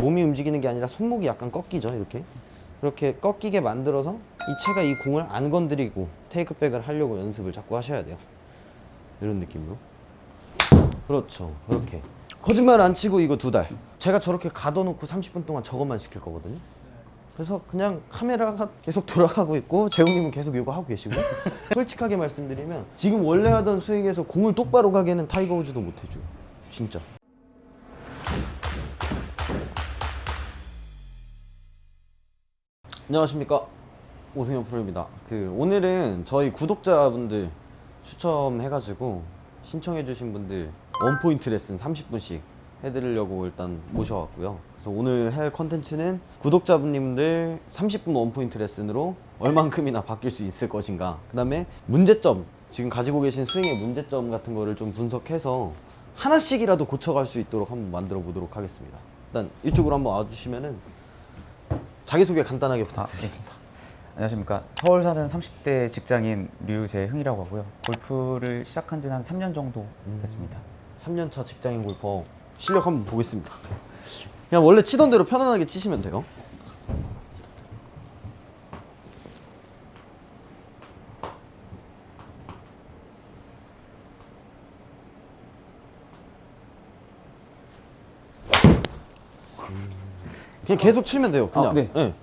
몸이 움직이는 게 아니라 손목이 약간 꺾이죠 이렇게. 그렇게 꺾이게 만들어서 이 채가 이 공을 안 건드리고 테이크백을 하려고 연습을 자꾸 하셔야 돼요. 이런 느낌으로. 그렇죠. 그렇게. 거짓말 안 치고 이거 두 달. 제가 저렇게 가둬놓고 30분 동안 저것만 시킬 거거든요. 그래서 그냥 카메라가 계속 돌아가고 있고 재웅님은 계속 이거 하고 계시고. 솔직하게 말씀드리면 지금 원래 하던 스윙에서 공을 똑바로 가게는 타이거 우즈도 못 해줘요. 진짜 안녕하십니까. 오승현 프로입니다. 그 오늘은 저희 구독자분들 추첨해가지고 신청해주신 분들 원포인트 레슨 30분씩 해드리려고 일단 모셔왔고요. 그래서 오늘 할 컨텐츠는 구독자분님들 30분 원포인트 레슨으로 얼만큼이나 바뀔 수 있을 것인가. 그 다음에 문제점 지금 가지고 계신 스윙의 문제점 같은 거를 좀 분석해서 하나씩이라도 고쳐갈 수 있도록 한번 만들어 보도록 하겠습니다. 일단 이쪽으로 한번 와주시면은 자기소개 간단하게 부탁드리겠습니다. 안녕하십니까. 서울 사는 30대 직장인 류재흥이라고 하고요. 골프를 시작한 지는 한 3년 정도 됐습니다. 3년차 직장인 골퍼 실력 한번 보겠습니다. 그냥 원래 치던 대로 편안하게 치시면 돼요. 그냥 계속 치면 돼요. 그냥. 아, 네. 네.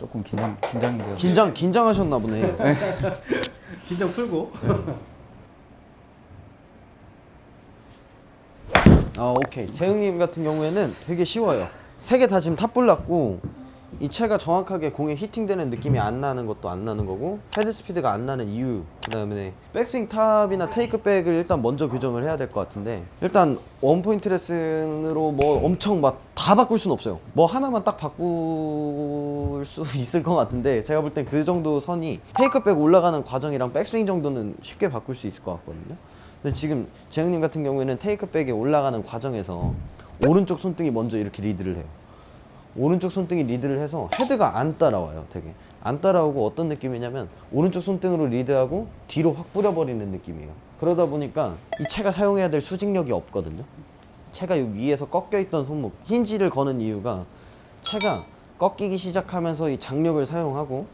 조금 긴장, 긴장돼요. 긴장 긴장하셨나 보네. 긴장 풀고 아 오케이 재흥님 같은 경우에는 되게 쉬워요 세 개 다 지금 탑볼 났고 이 채가 정확하게 공에 히팅되는 느낌이 안 나는 것도 안 나는 거고 헤드 스피드가 안 나는 이유 그 다음에 백스윙 탑이나 테이크 백을 일단 먼저 교정을 해야 될 것 같은데 일단 원 포인트 레슨으로 뭐 엄청 막 다 바꿀 수는 없어요 뭐 하나만 딱 바꿀 수 있을 것 같은데 제가 볼 땐 그 정도 선이 테이크 백 올라가는 과정이랑 백스윙 정도는 쉽게 바꿀 수 있을 것 같거든요 근데 지금 재영님 같은 경우에는 테이크 백에 올라가는 과정에서 오른쪽 손등이 먼저 이렇게 리드를 해요. 오른쪽 손등이 리드를 해서 헤드가 안 따라와요, 되게. 안 따라오고 어떤 느낌이냐면 오른쪽 손등으로 리드하고 뒤로 확 뿌려버리는 느낌이에요. 그러다 보니까 이 채가 사용해야 될 수직력이 없거든요. 채가 이 위에서 꺾여 있던 손목, 힌지를 거는 이유가 채가 꺾이기 시작하면서 이 장력을 사용하고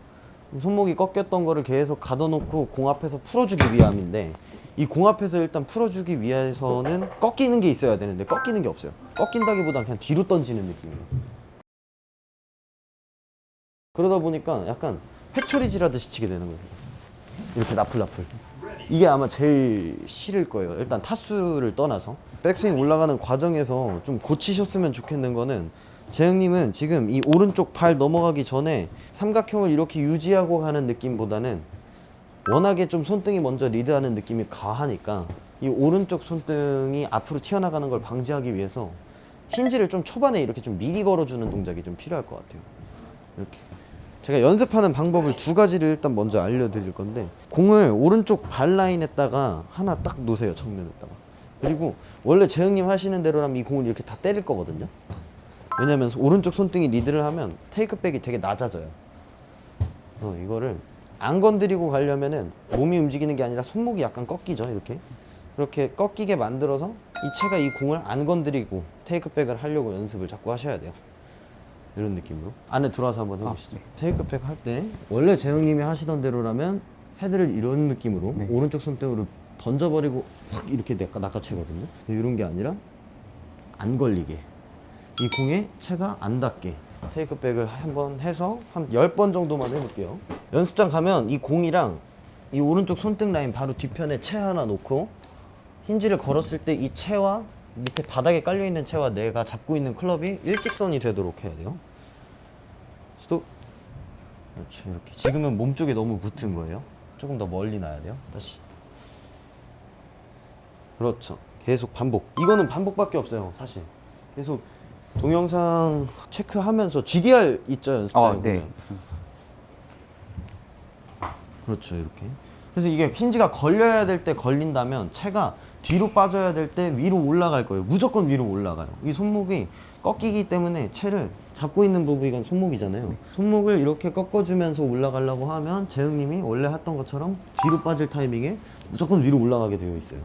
손목이 꺾였던 거를 계속 가둬놓고 공 앞에서 풀어주기 위함인데 이 공 앞에서 일단 풀어주기 위해서는 꺾이는 게 있어야 되는데 꺾이는 게 없어요. 꺾인다기보단 그냥 뒤로 던지는 느낌이에요. 그러다 보니까 약간 회초리질하듯이 치게 되는 거예요. 이렇게 나풀나풀. 이게 아마 제일 싫을 거예요. 일단 타수를 떠나서 백스윙 올라가는 과정에서 좀 고치셨으면 좋겠는 거는 재영님은 지금 이 오른쪽 발 넘어가기 전에 삼각형을 이렇게 유지하고 가는 느낌보다는 워낙에 좀 손등이 먼저 리드하는 느낌이 가하니까 이 오른쪽 손등이 앞으로 튀어나가는 걸 방지하기 위해서 힌지를 좀 초반에 이렇게 좀 미리 걸어주는 동작이 좀 필요할 것 같아요. 이렇게. 제가 연습하는 방법을 두 가지를 일단 먼저 알려드릴 건데 공을 오른쪽 발 라인에다가 하나 딱 놓으세요 정면에다가. 그리고 원래 재영님 하시는 대로라면 이 공을 이렇게 다 때릴 거거든요. 왜냐면 오른쪽 손등이 리드를 하면 테이크백이 되게 낮아져요. 어, 이거를 안 건드리고 가려면은 몸이 움직이는 게 아니라 손목이 약간 꺾이죠 이렇게. 그렇게 꺾이게 만들어서 이 채가 이 공을 안 건드리고 테이크백을 하려고 연습을 자꾸 하셔야 돼요 이런 느낌으로? 안에 들어와서 한번 해보시죠. 테이크백 할 때 원래 재영님이 하시던 대로라면 헤드를 이런 느낌으로 네. 오른쪽 손등으로 던져버리고 확 이렇게 낚아, 낚아채거든요. 이런 게 아니라 안 걸리게. 이 공에 채가 안 닿게. 테이크백을 한번 해서 한 10번 정도만 해볼게요. 연습장 가면 이 공이랑 이 오른쪽 손등 라인 바로 뒤편에 채 하나 놓고 힌지를 걸었을 때 이 채와 밑에 바닥에 깔려 있는 채와 내가 잡고 있는 클럽이 일직선이 되도록 해야 돼요. 스톱. 그렇지 이렇게. 지금은 몸 쪽에 너무 붙은 거예요. 조금 더 멀리 놔야 돼요. 다시. 그렇죠. 계속 반복. 이거는 반복밖에 없어요, 사실. 계속 동영상 체크하면서 GDR 있죠 연습장에 아, 네. 그렇죠 이렇게 그래서 이게 힌지가 걸려야 될 때 걸린다면 채가 뒤로 빠져야 될 때 위로 올라갈 거예요 무조건 위로 올라가요 이 손목이 꺾이기 때문에 채를 잡고 있는 부분이 손목이잖아요 손목을 이렇게 꺾어주면서 올라가려고 하면 재흥님이 원래 했던 것처럼 뒤로 빠질 타이밍에 무조건 위로 올라가게 되어 있어요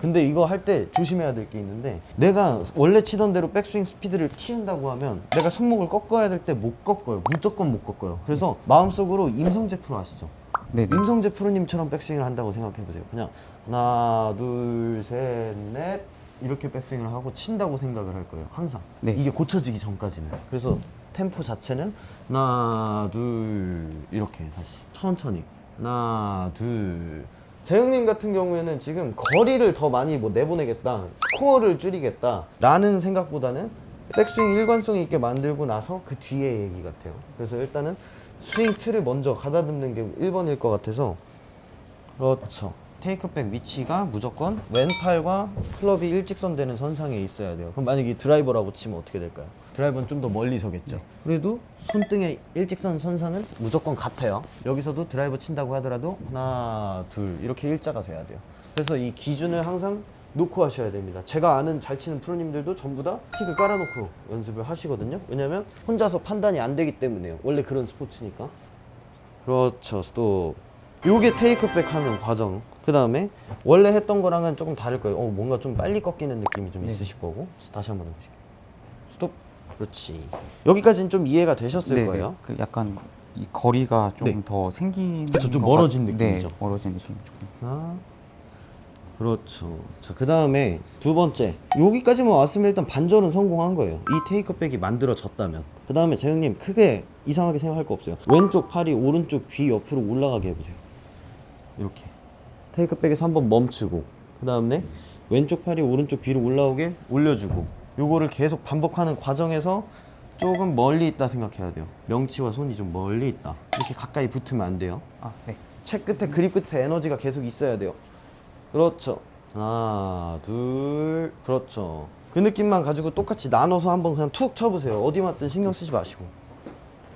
근데 이거 할 때 조심해야 될 게 있는데 내가 원래 치던 대로 백스윙 스피드를 키운다고 하면 내가 손목을 꺾어야 될 때 못 꺾어요. 무조건 못 꺾어요. 그래서 마음속으로 임성재 프로 아시죠? 네, 네. 임성재 프로님처럼 백스윙을 한다고 생각해 보세요. 그냥 하나, 둘, 셋, 넷 이렇게 백스윙을 하고 친다고 생각을 할 거예요. 항상. 네. 이게 고쳐지기 전까지는. 그래서 템포 자체는 하나, 둘 이렇게 다시 천천히 하나, 둘. 재영님 같은 경우에는 지금 거리를 더 많이 뭐 내보내겠다, 스코어를 줄이겠다라는 생각보다는 백스윙 일관성 있게 만들고 나서 그 뒤에 얘기 같아요. 그래서 일단은 스윙 틀을 먼저 가다듬는 게 1번일 것 같아서 그렇죠. 테이크백 위치가 무조건 왼팔과 클럽이 일직선 되는 선상에 있어야 돼요. 그럼 만약에 드라이버라고 치면 어떻게 될까요? 드라이버는 좀 더 멀리 서겠죠. 그래도 손등의 일직선 선상은 무조건 같아요. 여기서도 드라이버 친다고 하더라도 하나, 둘 이렇게 일자가 돼야 돼요. 그래서 이 기준을 항상 놓고 하셔야 됩니다. 제가 아는 잘 치는 프로님들도 전부 다 틱을 깔아놓고 연습을 하시거든요. 왜냐면 혼자서 판단이 안 되기 때문에요. 원래 그런 스포츠니까. 그렇죠. 스톱. 요게 테이크백 하는 과정. 그 다음에 원래 했던 거랑은 조금 다를 거예요. 어, 뭔가 좀 빨리 꺾이는 느낌이 좀 있으실 거고. 다시 한번 해보실게요. 스톱. 그렇지. 여기까지는 좀 이해가 되셨을 네, 거예요. 네. 그 약간 이 거리가 좀 네. 더 생기는 그쵸, 좀것 멀어진 같- 느낌이죠. 네, 멀어진 느낌 조금. 하나. 그렇죠. 자, 그 다음에 두 번째. 여기까지만 왔으면 일단 반절은 성공한 거예요. 이 테이크백이 만들어졌다면. 그 다음에 재영님 크게 이상하게 생각할 거 없어요. 왼쪽 팔이 오른쪽 귀 옆으로 올라가게 해보세요. 이렇게. 테이크백에서 한번 멈추고. 그 다음에 왼쪽 팔이 오른쪽 귀로 올라오게 올려주고. 요거를 계속 반복하는 과정에서 조금 멀리 있다 생각해야 돼요. 명치와 손이 좀 멀리 있다. 이렇게 가까이 붙으면 안 돼요. 아, 네. 채 끝에 그립 끝에 에너지가 계속 있어야 돼요. 그렇죠. 하나, 둘, 그렇죠. 그 느낌만 가지고 똑같이 나눠서 한번 그냥 툭 쳐보세요. 어디 맞든 신경 쓰지 마시고.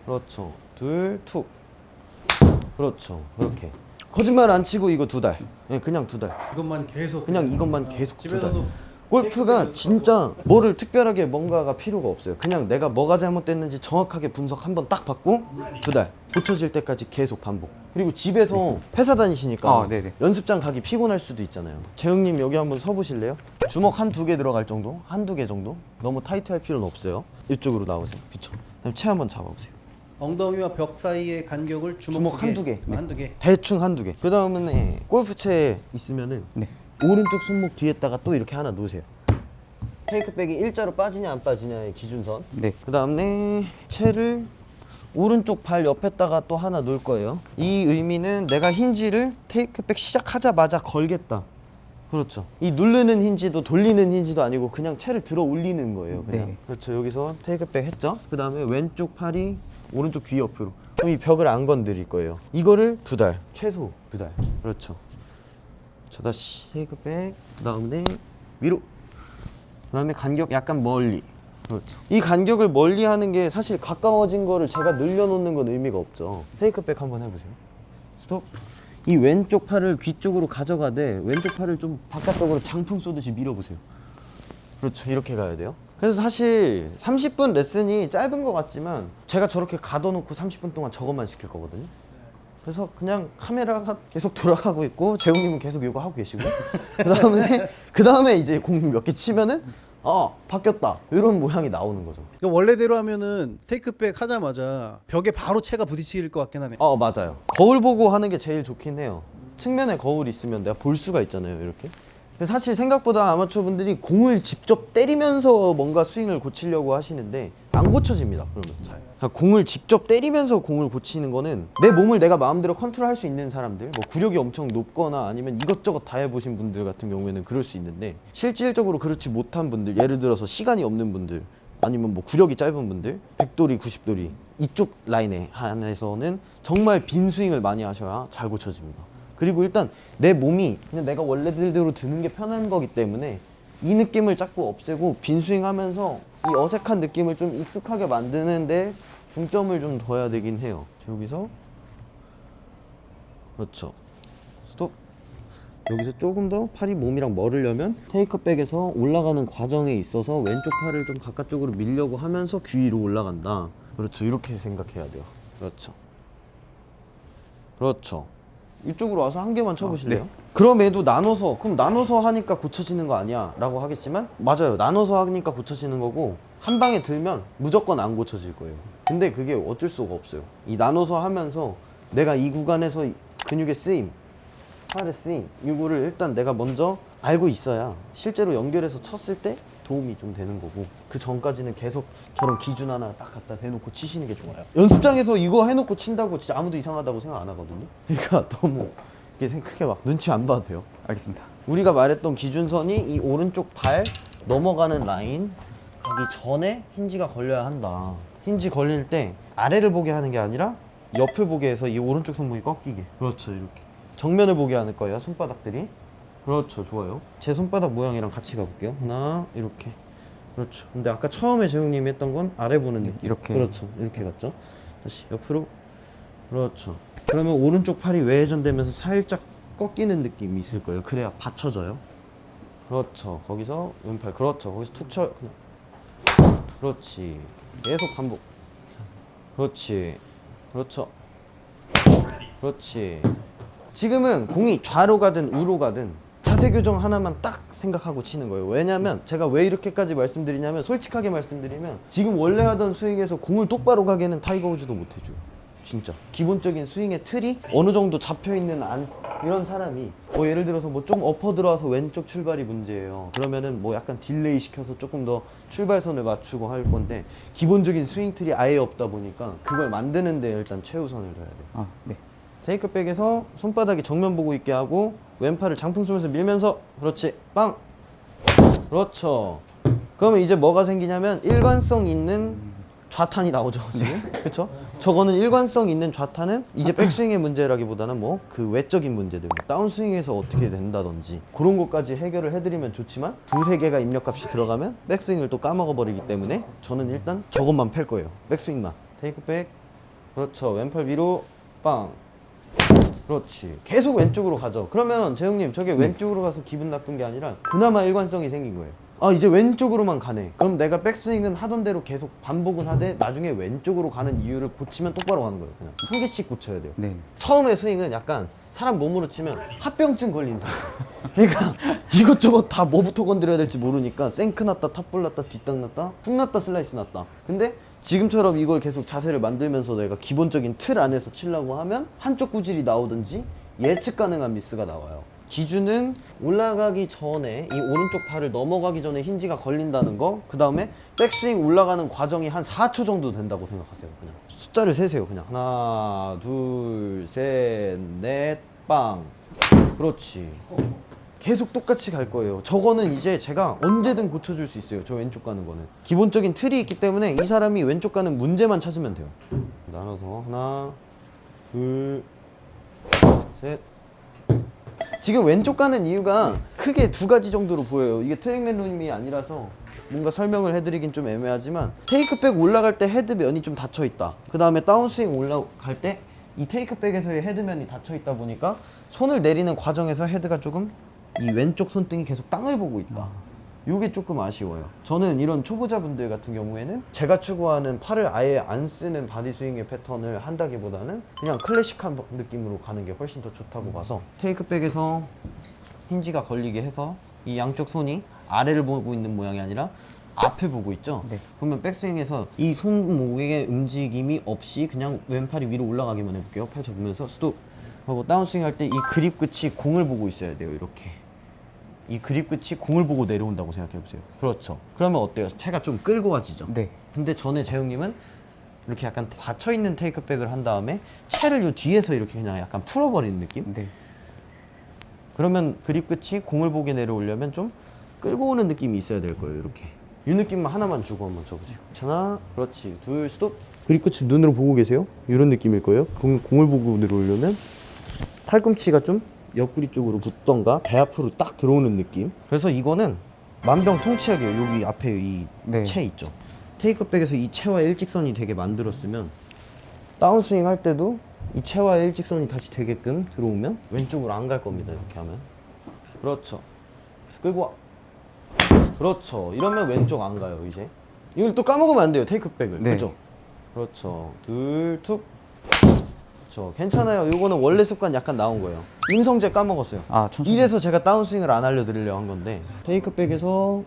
그렇죠. 둘, 툭. 그렇죠. 그렇게. 거짓말 안 치고 이거 두 달. 네, 그냥 두 달. 이것만 계속 그냥 이것만 계속 두 달. 집에서도 골프가 진짜 뭐를 특별하게 뭔가가 필요가 없어요. 그냥 내가 뭐가 잘못됐는지 정확하게 분석 한 번 딱 받고 두 달 고쳐질 때까지 계속 반복. 그리고 집에서 회사 다니시니까 아, 네네. 연습장 가기 피곤할 수도 있잖아요. 재영님 여기 한번 서보실래요? 주먹 한 두 개 들어갈 정도, 한 두 개 정도. 너무 타이트할 필요는 없어요. 이쪽으로 나오세요. 그쵸? 그다음 채 한번 잡아보세요. 엉덩이와 벽 사이의 간격을 주먹, 주먹 두 개. 한두 개. 네. 한두 개. 대충 한두 개. 그 다음에 골프채 있으면은 네. 오른쪽 손목 뒤에다가 또 이렇게 하나 놓으세요. 테이크백이 일자로 빠지냐 안 빠지냐의 기준선. 네. 그 다음에 채를 오른쪽 발 옆에다가 또 하나 놓을 거예요. 이 의미는 내가 힌지를 테이크백 시작하자마자 걸겠다. 그렇죠. 이 누르는 힌지도 돌리는 힌지도 아니고 그냥 채를 들어 올리는 거예요. 그냥. 네. 그렇죠. 여기서 테이크백 했죠. 그 다음에 왼쪽 팔이 오른쪽 귀 옆으로. 그럼 이 벽을 안 건드릴 거예요. 이거를 두 달, 최소 두 달. 그렇죠. 자 다시 테이크백. 그 다음에 위로. 그 다음에 간격 약간 멀리. 그렇죠. 이 간격을 멀리 하는 게 사실 가까워진 거를 제가 늘려놓는 건 의미가 없죠. 테이크백 한번 해보세요. 스톱. 이 왼쪽 팔을 귀 쪽으로 가져가되 왼쪽 팔을 좀 바깥쪽으로 장풍 쏘듯이 밀어보세요. 그렇죠. 이렇게 가야 돼요. 그래서 사실 30분 레슨이 짧은 것 같지만 제가 저렇게 가둬놓고 30분 동안 저것만 시킬 거거든요. 그래서 그냥 카메라가 계속 돌아가고 있고 재웅님은 계속 이거 하고 계시고 그 다음에 그 다음에 이제 공 몇 개 치면은 아 바뀌었다 이런 모양이 나오는 거죠. 이거 원래대로 하면은 테이크백 하자마자 벽에 바로 채가 부딪힐 것 같긴 하네. 어 맞아요. 거울 보고 하는 게 제일 좋긴 해요. 측면에 거울이 있으면 내가 볼 수가 있잖아요. 이렇게. 사실 생각보다 아마추어 분들이 공을 직접 때리면서 뭔가 스윙을 고치려고 하시는데 안 고쳐집니다. 그러면 잘. 그러니까 공을 직접 때리면서 공을 고치는 거는 내 몸을 내가 마음대로 컨트롤할 수 있는 사람들, 뭐 구력이 엄청 높거나 아니면 이것저것 다 해보신 분들 같은 경우에는 그럴 수 있는데 실질적으로 그렇지 못한 분들, 예를 들어서 시간이 없는 분들, 아니면 뭐 구력이 짧은 분들 100도리 90도리 이쪽 라인에 한해서는 정말 빈 스윙을 많이 하셔야 잘 고쳐집니다 그리고 일단 내 몸이 그냥 내가 원래대로 드는 게 편한 거기 때문에 이 느낌을 자꾸 없애고 빈 스윙 하면서 이 어색한 느낌을 좀 익숙하게 만드는데 중점을 좀 둬야 되긴 해요 여기서 그렇죠 스톱 여기서 조금 더 팔이 몸이랑 멀으려면 테이크백에서 올라가는 과정에 있어서 왼쪽 팔을 좀 바깥쪽으로 밀려고 하면서 귀 위로 올라간다. 그렇죠. 이렇게 생각해야 돼요. 그렇죠. 그렇죠. 이쪽으로 와서 한 개만 쳐보실래요? 네. 그럼에도 나눠서 그럼 나눠서 하니까 고쳐지는 거 아니야 라고 하겠지만 맞아요 나눠서 하니까 고쳐지는 거고 한 방에 들면 무조건 안 고쳐질 거예요 근데 그게 어쩔 수가 없어요 이 나눠서 하면서 내가 이 구간에서 이 근육의 쓰임 팔의 쓰임 이거를 일단 내가 먼저 알고 있어야 실제로 연결해서 쳤을 때 도움이 좀 되는 거고 그 전까지는 계속 저런 기준 하나 딱 갖다 대놓고 치시는 게 좋아요 연습장에서 이거 해놓고 친다고 진짜 아무도 이상하다고 생각 안 하거든요 그러니까 너무 이게 생- 크게 막 눈치 안 봐도 돼요 알겠습니다. 우리가 말했던 기준선이 이 오른쪽 발 넘어가는 라인 가기 전에 힌지가 걸려야 한다. 힌지 걸릴 때 아래를 보게 하는 게 아니라 옆을 보게 해서 이 오른쪽 손목이 꺾이게. 그렇죠, 이렇게. 정면을 보게 하는 거예요, 손바닥들이. 그렇죠, 좋아요. 제 손바닥 모양이랑 같이 가볼게요. 하나, 이렇게. 그렇죠. 근데 아까 처음에 재웅님이 했던 건 아래 보는 느낌. 이렇게. 그렇죠, 이렇게 갔죠. 다시 옆으로. 그렇죠. 그러면 오른쪽 팔이 외회전되면서 살짝 꺾이는 느낌이 있을 거예요. 그래야 받쳐져요. 그렇죠. 거기서 왼팔. 그렇죠. 거기서 툭 쳐요. 그냥. 그렇지. 계속 반복. 그렇지. 그렇죠. 그렇지. 지금은 공이 좌로 가든 우로 가든 자세 교정 하나만 딱 생각하고 치는 거예요. 왜냐면 제가 왜 이렇게까지 말씀드리냐면 솔직하게 말씀드리면 지금 원래 하던 스윙에서 공을 똑바로 가게는 타이거 우즈도 못 해줘요. 진짜 기본적인 스윙의 틀이 어느 정도 잡혀 있는 안 이런 사람이 뭐 예를 들어서 뭐 좀 엎어 들어와서 왼쪽 출발이 문제예요. 그러면은 뭐 약간 딜레이 시켜서 조금 더 출발선을 맞추고 할 건데 기본적인 스윙 틀이 아예 없다 보니까 그걸 만드는데 일단 최우선을 둬야 돼요. 아, 네. 테이크백에서 손바닥이 정면 보고 있게 하고 왼팔을 장풍 쏘면서 밀면서 그렇지 빵! 그렇죠. 그러면 이제 뭐가 생기냐면 일관성 있는 좌탄이 나오죠 지금. 그렇죠 저거는 일관성 있는 좌탄은 이제 백스윙의 문제라기보다는 뭐 그 외적인 문제들 뭐 다운스윙에서 어떻게 된다든지 그런 것까지 해결을 해드리면 좋지만 두세 개가 입력값이 들어가면 백스윙을 또 까먹어 버리기 때문에 저는 일단 저것만 팰 거예요. 백스윙만. 테이크백. 그렇죠. 왼팔 위로 빵 그렇지. 계속 왼쪽으로 가죠. 그러면 재영님 저게 왼쪽으로 가서 기분 나쁜 게 아니라 그나마 일관성이 생긴 거예요. 아 이제 왼쪽으로만 가네. 그럼 내가 백스윙은 하던 대로 계속 반복은 하되 나중에 왼쪽으로 가는 이유를 고치면 똑바로 가는 거예요. 그냥 한 개씩 고쳐야 돼요. 네. 처음에 스윙은 약간 사람 몸으로 치면 합병증 걸린 사람. 그러니까 이것저것 다 뭐부터 건드려야 될지 모르니까 생크 났다, 탑볼 났다, 뒷땅 났다, 훅 났다, 슬라이스 났다. 근데 지금처럼 이걸 계속 자세를 만들면서 내가 기본적인 틀 안에서 치려고 하면 한쪽 구질이 나오든지 예측 가능한 미스가 나와요. 기준은 올라가기 전에 이 오른쪽 팔을 넘어가기 전에 힌지가 걸린다는 거, 그 다음에 백스윙 올라가는 과정이 한 4초 정도 된다고 생각하세요. 그냥 숫자를 세세요. 그냥 하나, 둘, 셋, 넷, 빵. 그렇지. 계속 똑같이 갈 거예요. 저거는 이제 제가 언제든 고쳐줄 수 있어요. 저 왼쪽 가는 거는. 기본적인 틀이 있기 때문에 이 사람이 왼쪽 가는 문제만 찾으면 돼요. 나눠서 하나, 둘, 셋. 지금 왼쪽 가는 이유가 크게 두 가지 정도로 보여요. 이게 트랙맨 룸이 아니라서 뭔가 설명을 해드리긴 좀 애매하지만 테이크백 올라갈 때 헤드면이 좀 닫혀 있다. 그 다음에 다운스윙 올라갈 때 이 테이크백에서의 헤드면이 닫혀 있다 보니까 손을 내리는 과정에서 헤드가 조금 이 왼쪽 손등이 계속 땅을 보고 있다. 이게 조금 아쉬워요. 저는 이런 초보자분들 같은 경우에는 제가 추구하는 팔을 아예 안 쓰는 바디 스윙의 패턴을 한다기보다는 그냥 클래식한 느낌으로 가는 게 훨씬 더 좋다고 봐서 테이크백에서 힌지가 걸리게 해서 이 양쪽 손이 아래를 보고 있는 모양이 아니라 앞을 보고 있죠. 네. 그러면 백스윙에서 이 손목의 움직임이 없이 그냥 왼팔이 위로 올라가기만 해볼게요. 팔 접으면서 스톱 하고 다운스윙 할 때 이 그립 끝이 공을 보고 있어야 돼요. 이렇게. 이 그립 끝이 공을 보고 내려온다고 생각해 보세요. 그렇죠. 그러면 어때요? 채가 좀 끌고 가지죠. 네. 근데 전에 재영님은 이렇게 약간 닫혀 있는 테이크백을 한 다음에 채를 요 뒤에서 이렇게 그냥 약간 풀어버리는 느낌? 네. 그러면 그립 끝이 공을 보게 내려오려면 좀 끌고 오는 느낌이 있어야 될 거예요. 이렇게. 이 느낌만 하나만 주고 한번 쳐보세요. 하나, 그렇지. 둘, 스톱. 그립 끝을 눈으로 보고 계세요? 이런 느낌일 거예요. 공, 공을 보고 내려오려면 팔꿈치가 좀 옆구리 쪽으로 붙던가 배 앞으로 딱 들어오는 느낌. 그래서 이거는 만병통치약이에요. 여기 앞에 이 네. 채 있죠. 테이크백에서 이 채와 일직선이 되게 만들었으면 다운스윙 할 때도 이 채와 일직선이 다시 되게끔 들어오면 왼쪽으로 안 갈 겁니다. 이렇게 하면. 그렇죠. 끌고 와. 그렇죠. 이러면 왼쪽 안 가요, 이제. 이걸 또 까먹으면 안 돼요, 테이크백을. 네. 그죠? 그렇죠. 둘, 툭. 저 괜찮아요. 요거는 원래 습관 약간 나온 거예요. 임성재 까먹었어요. 아 천천히. 이래서 제가 다운스윙을 안 알려드리려 한 건데 테이크백에서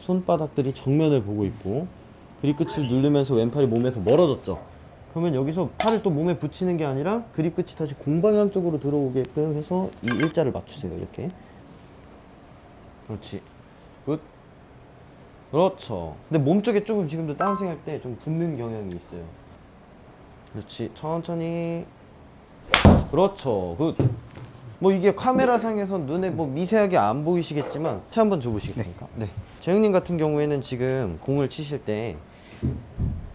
손바닥들이 정면을 보고 있고 그립 끝을 누르면서 왼팔이 몸에서 멀어졌죠. 그러면 여기서 팔을 또 몸에 붙이는 게 아니라 그립 끝이 다시 공방향 쪽으로 들어오게끔 해서 이 일자를 맞추세요. 이렇게. 그렇지. 굿. 그렇죠. 근데 몸 쪽에 조금 지금도 다운스윙 할 때 좀 붙는 경향이 있어요. 그렇지. 천천히. 그렇죠. 굿. 뭐 이게 카메라 상에서 눈에 뭐 미세하게 안 보이시겠지만 체 한번 줘보시겠습니까? 네. 재영님 같은 경우에는 지금 공을 치실 때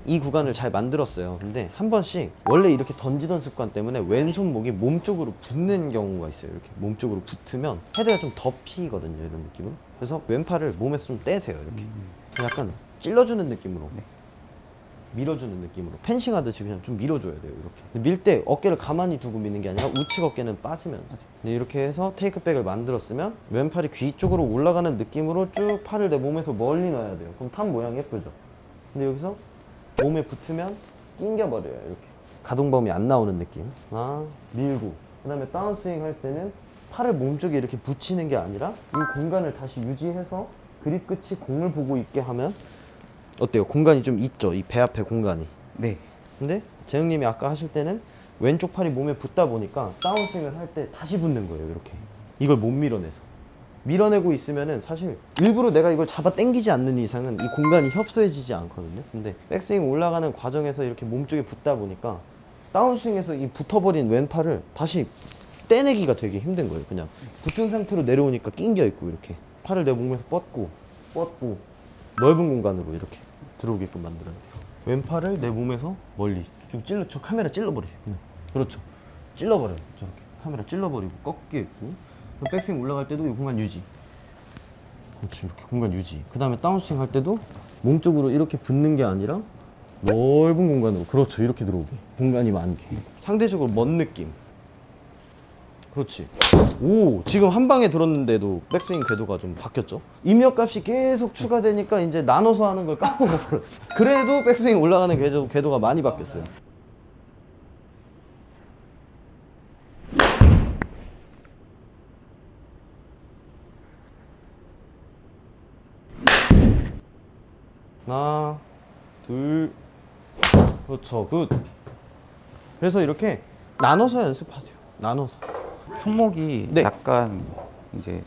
이 구간을 잘 만들었어요. 근데 한 번씩 원래 이렇게 던지던 습관 때문에 왼손목이 몸 쪽으로 붙는 경우가 있어요. 이렇게 몸 쪽으로 붙으면 헤드가 좀더 피거든요. 이런 느낌으로. 그래서 왼팔을 몸에서 좀 떼세요. 이렇게. 약간 찔러주는 느낌으로. 밀어주는 느낌으로. 펜싱 하듯이 그냥 좀 밀어줘야 돼요 이렇게. 밀 때 어깨를 가만히 두고 미는 게 아니라 우측 어깨는 빠지면. 네, 이렇게 해서 테이크백을 만들었으면 왼팔이 귀 쪽으로 올라가는 느낌으로 쭉 팔을 내 몸에서 멀리 놔야 돼요. 그럼 탑 모양 예쁘죠? 근데 여기서 몸에 붙으면 낑겨버려요 이렇게. 가동범위 안 나오는 느낌. 아 밀고. 그 다음에 다운스윙 할 때는 팔을 몸쪽에 이렇게 붙이는 게 아니라 이 공간을 다시 유지해서 그립 끝이 공을 보고 있게 하면 어때요? 공간이 좀 있죠? 이 배 앞에 공간이. 네. 근데 재영님이 아까 하실 때는 왼쪽 팔이 몸에 붙다 보니까 다운스윙을 할 때 다시 붙는 거예요. 이렇게. 이걸 못 밀어내서. 밀어내고 있으면은 사실 일부러 내가 이걸 잡아 당기지 않는 이상은 이 공간이 협소해지지 않거든요. 근데 백스윙 올라가는 과정에서 이렇게 몸쪽에 붙다 보니까 다운스윙에서 이 붙어버린 왼팔을 다시 떼내기가 되게 힘든 거예요. 그냥 붙은 상태로 내려오니까 낑겨 있고 이렇게 팔을 내 몸에서 뻗고 뻗고 넓은 공간으로 이렇게 들어오게끔 만들어야 돼요. 왼팔을 내 몸에서 멀리 좀 찔러 저 카메라 찔러버려. 그냥 그렇죠. 찔러버려. 요 저렇게 카메라 찔러버리고 꺾여 있고 백스윙 올라갈 때도 이 공간 유지. 그렇지 이렇게 공간 유지. 그 다음에 다운스윙 할 때도 몸 쪽으로 이렇게 붙는 게 아니라 넓은 공간으로 그렇죠 이렇게 들어오게 공간이 많게 상대적으로 먼 느낌. 그렇지. 오, 지금 한 방에 들었는데도 백스윙 궤도가 좀 바뀌었죠? 입력값이 계속 추가되니까 이제 나눠서 하는 걸 까먹어버렸어. 그래도 백스윙 올라가는 궤도, 궤도가 많이 바뀌었어요. 하나, 둘, 그렇죠, 굿. 그래서 이렇게 나눠서 연습하세요. 나눠서. 손목이 네. 약간 이제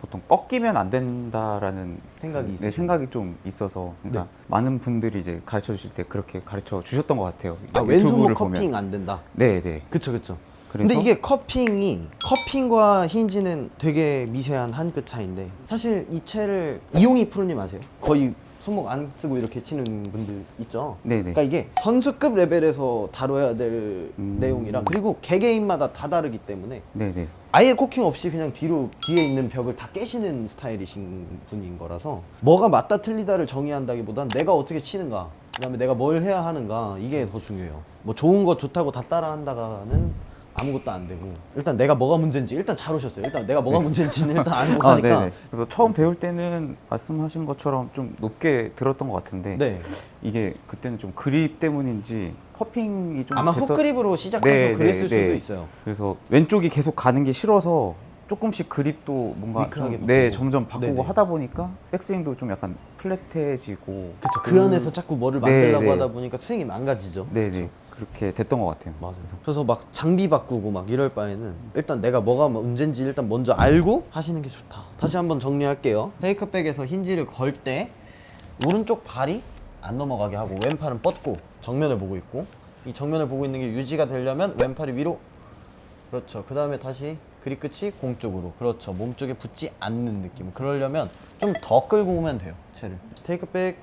보통 꺾이면 안 된다라는 생각이 네, 있으시죠? 생각이 좀 있어서 그러니까 많은 분들이 이제 가르쳐 주실 때 그렇게 가르쳐 주셨던 것 같아요. 아, 왼손목. 커핑 안 된다. 네, 네. 그쵸 그쵸 그래서? 근데 이게 커핑이 커핑과 힌지는 되게 미세한 한 끗 차이인데 사실 이 채를 이용희 프로님 아세요? 거의 손목 안 쓰고 이렇게 치는 분들 있죠 네네. 그러니까 이게 선수급 레벨에서 다뤄야 될 음. 내용이라 그리고 개개인마다 다 다르기 때문에 네, 네. 아예 코킹 없이 그냥 뒤로 뒤에 있는 벽을 다 깨시는 스타일이신 분인 거라서 뭐가 맞다 틀리다를 정의한다기보단 내가 어떻게 치는가 그다음에 내가 뭘 해야 하는가 이게 더 중요해요 뭐 좋은 거 좋다고 다 따라한다가는 아무것도 안 되고 일단 내가 뭐가 문제인지 일단 잘 오셨어요 일단 내가 뭐가 문제인지는 일단 알고 아, 가니까 네네. 그래서 처음 배울 때는 말씀하신 것처럼 좀 높게 들었던 것 같은데 네 이게 그때는 좀 그립 때문인지 커핑이 좀 아마 됐었- 훅그립으로 시작해서 네, 그랬을 네, 수도 네. 있어요 그래서 왼쪽이 계속 가는 게 싫어서 조금씩 그립도 뭔가 미크하게 좀, 네 바꾸고. 점점 바꾸고 네네. 하다 보니까 백스윙도 좀 약간 플랫해지고 그쵸 그 안에서 자꾸 뭐를 만들려고 네, 네. 하다 보니까 스윙이 망가지죠 네네 그렇게 됐던 것 같아요. 맞아요. 그래서 막 장비 바꾸고 막 이럴 바에는 일단 내가 뭐가 문제인지 일단 먼저 알고 하시는 게 좋다. 다시 한번 정리할게요. 테이크백에서 힌지를 걸 때 오른쪽 발이 안 넘어가게 하고 왼팔은 뻗고 정면을 보고 있고 이 정면을 보고 있는 게 유지가 되려면 왼팔이 위로 그렇죠. 그 다음에 다시 그립 끝이 공 쪽으로 그렇죠. 몸 쪽에 붙지 않는 느낌. 그러려면 좀 더 끌고 오면 돼요. 채를. 테이크백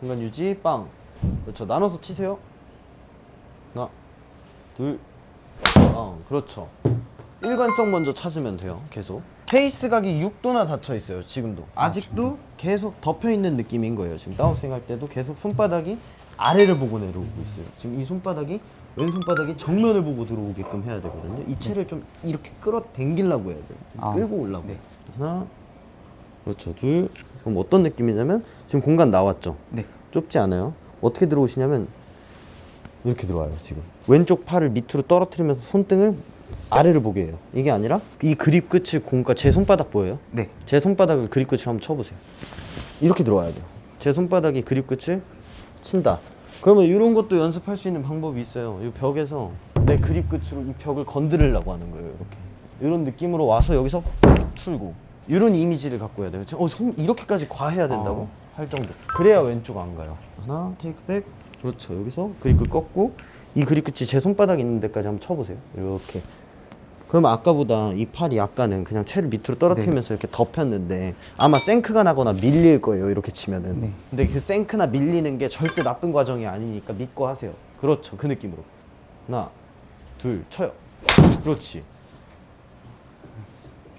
공간 유지 빵. 그렇죠. 나눠서 치세요. 하나, 둘, 어, 그렇죠. 일관성 먼저 찾으면 돼요. 계속. 페이스 각이 6도나 닫혀 있어요. 지금도. 아직도 계속 덮여 있는 느낌인 거예요. 지금 다운스윙 할 때도 계속 손바닥이 아래를 보고 내려오고 있어요. 지금 이 손바닥이 왼손바닥이 정면을 보고 들어오게끔 해야 되거든요. 이 채를 좀 이렇게 끌어 당기려고 해야 돼요. 좀 아, 끌고 올라고. 네. 하나, 그렇죠. 둘. 그럼 어떤 느낌이냐면 지금 공간 나왔죠. 네. 좁지 않아요. 어떻게 들어오시냐면 이렇게 들어와요 지금. 왼쪽 팔을 밑으로 떨어뜨리면서 손등을 아래를 보게 해요. 이게 아니라 이 그립 끝을 공과 제 손바닥 보여요? 네. 제 손바닥을 그립 끝을 한번 쳐보세요. 이렇게 들어와야 돼요. 제 손바닥이 그립 끝을 친다. 그러면 이런 것도 연습할 수 있는 방법이 있어요. 이 벽에서 내 그립 끝으로 이 벽을 건드리려고 하는 거예요 이렇게. 이런 느낌으로 와서 여기서 풀고 이런 이미지를 갖고 해야 돼요. 어, 손 이렇게까지 과해야 된다고? 할 정도. 그래야 왼쪽 안 가요. 하나 테이크 백 그렇죠. 여기서 그립 끝 꺾고 이 그립 끝이 제 손바닥 있는 데까지 한번 쳐보세요. 이렇게. 그럼 아까보다 이 팔이 아까는 그냥 채를 밑으로 떨어뜨리면서 이렇게 덮였는데 아마 생크가 나거나 밀릴 거예요 이렇게 치면은. 네. 근데 그 생크나 밀리는 게 절대 나쁜 과정이 아니니까 믿고 하세요. 그렇죠. 그 느낌으로. 하나 둘 쳐요. 그렇지.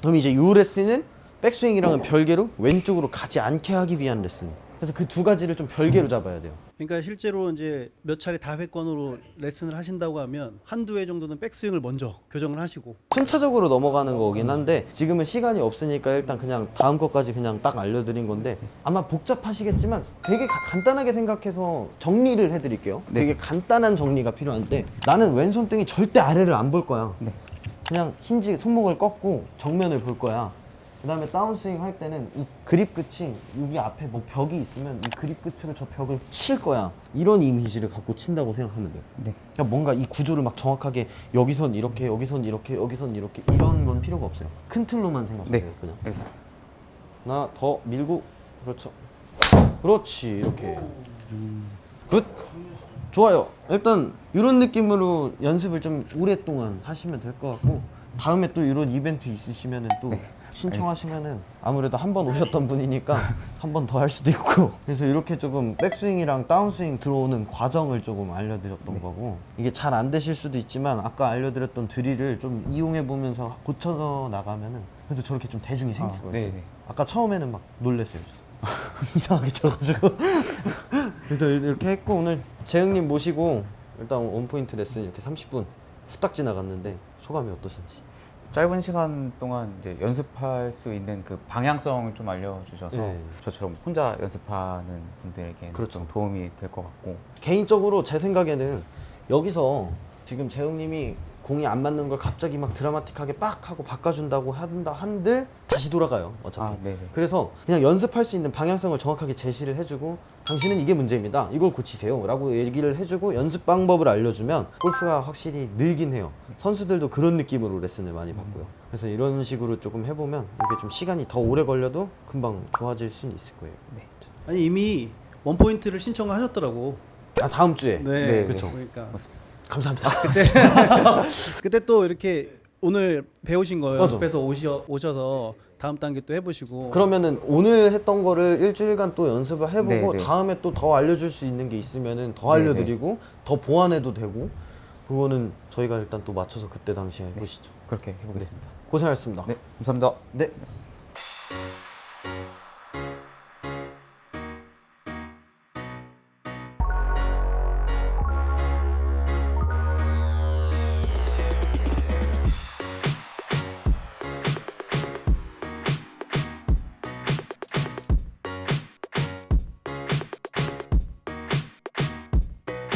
그럼 이제 이 레슨은 백스윙이랑은 별개로 왼쪽으로 가지 않게 하기 위한 레슨 그래서 그 두 가지를 좀 별개로 잡아야 돼요 그러니까 실제로 이제 몇 차례 다회권으로 레슨을 하신다고 하면 한두 회 정도는 백스윙을 먼저 교정을 하시고 순차적으로 넘어가는 거긴 한데 지금은 시간이 없으니까 일단 그냥 다음 것까지 그냥 딱 알려드린 건데 아마 복잡하시겠지만 되게 가- 간단하게 생각해서 정리를 해드릴게요. 네. 되게 간단한 정리가 필요한데 나는 왼손등이 절대 아래를 안 볼 거야. 네. 그냥 힌지 손목을 꺾고 정면을 볼 거야. 그 다음에 다운스윙 할 때는 이 그립 끝이 여기 앞에 뭐 벽이 있으면 이 그립 끝으로 저 벽을 칠 거야. 이런 이미지를 갖고 친다고 생각하면 돼요. 네. 그냥 뭔가 이 구조를 막 정확하게 여기선 이렇게 여기선 이렇게 여기선 이렇게 이런 건 필요가 없어요. 큰 틀로만 생각해요. 네. 그냥 알겠습니다. 하나 더 밀고 그렇죠. 그렇지 이렇게 굿 좋아요. 일단 이런 느낌으로 연습을 좀 오랫동안 하시면 될 것 같고 다음에 또 이런 이벤트 있으시면은 또 신청하시면은 아무래도 한 번 오셨던 분이니까 한 번 더 할 수도 있고 그래서 이렇게 조금 백스윙이랑 다운스윙 들어오는 과정을 조금 알려드렸던 거고 이게 잘 안 되실 수도 있지만 아까 알려드렸던 드릴을 좀 이용해 보면서 고쳐 나가면은 그래도 저렇게 좀 대중이 생길 아, 거예요. 네, 네. 아까 처음에는 막 놀랬어요. 이상하게 쳐가지고. 그래서 이렇게 했고 오늘 재흥님 모시고 일단 원포인트 레슨 이렇게 30분 후딱 지나갔는데 소감이 어떠신지? 짧은 시간 동안 이제 연습할 수 있는 그 방향성을 좀 알려주셔서 네. 저처럼 혼자 연습하는 분들에게 그렇죠. 좀 도움이 될 것 같고 개인적으로 제 생각에는 여기서 지금 재흥님이 공이 안 맞는 걸 갑자기 막 드라마틱하게 빡 하고 바꿔준다고 한다 한들 다시 돌아가요 어차피. 아, 네네. 그래서 그냥 연습할 수 있는 방향성을 정확하게 제시를 해주고 당신은 이게 문제입니다 이걸 고치세요 라고 얘기를 해주고 연습 방법을 알려주면 골프가 확실히 늘긴 해요. 선수들도 그런 느낌으로 레슨을 많이 받고요. 그래서 이런 식으로 조금 해보면 이게 좀 시간이 더 오래 걸려도 금방 좋아질 수는 있을 거예요. 아니 이미 원 포인트를 신청하셨더라고. 아 다음 주에. 네, 네, 그쵸. 그러니까 감사합니다 그때 또 이렇게 오늘 배우신 거 맞아. 연습해서 오셔, 오셔서 다음 단계 또 해보시고 그러면은 오늘 했던 거를 일주일간 또 연습을 해보고 네, 네. 다음에 또 더 알려줄 수 있는 게 있으면은 더 네, 알려드리고 더 보완해도 되고 그거는 저희가 일단 또 맞춰서 그때 당시에 해보시죠. 그렇게 해보겠습니다. 고생하셨습니다. 네, 감사합니다. 네.